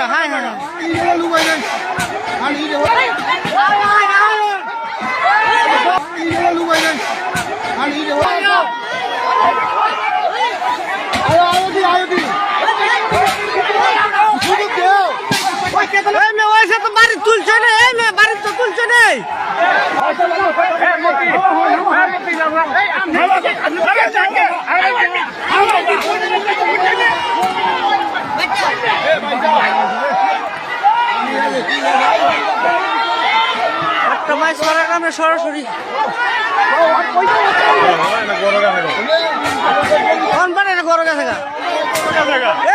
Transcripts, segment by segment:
না হ্যাঁ হ্যাঁ বাড়ি তুলছে না এই মেয়ে বাড়ি তো তুলছে মাছ মারার নামে সরাসরি। কোন পারে গরো গেছে গা?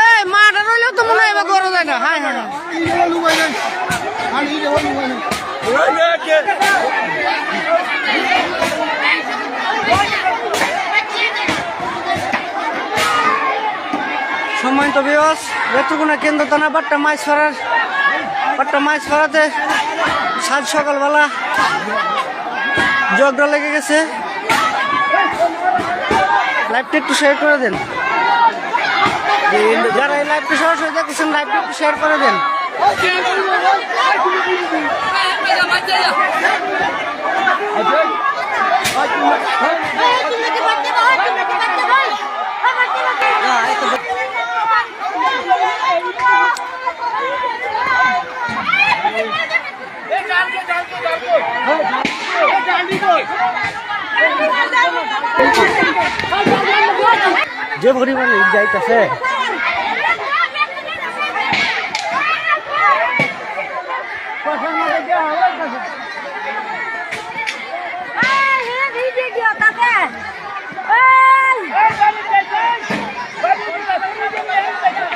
এই মাটা রইলেও তো মনে হয় এবার গরো যায় না। হ্যাঁ হ্যাঁ সম্মানিত বিয়স বেতুকুনা কেন্দ্র থানা বাট্টা মাছ ফেরার বাট্টা মাছ ফেরাতে সাত সকালবেলা জগটা লেগে গেছে লাইভটা একটু শেয়ার করে দেন যারা এই লাইভটা সরাসরি দেখতেছেন লাইভটা একটু শেয়ার করে দেন যে পরিমাণে যাইতেছে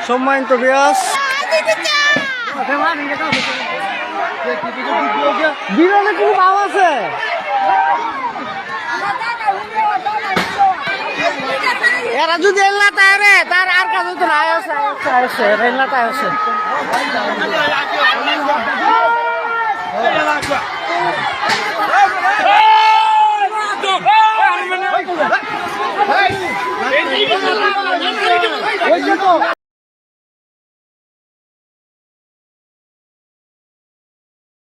সম্মানিত বিয়াস। বিরলে কোনো ভাব আছে? এরা যদি এল্লাতায় রে তার আর কাজ আয়সে এরা এল্লাতায় আছে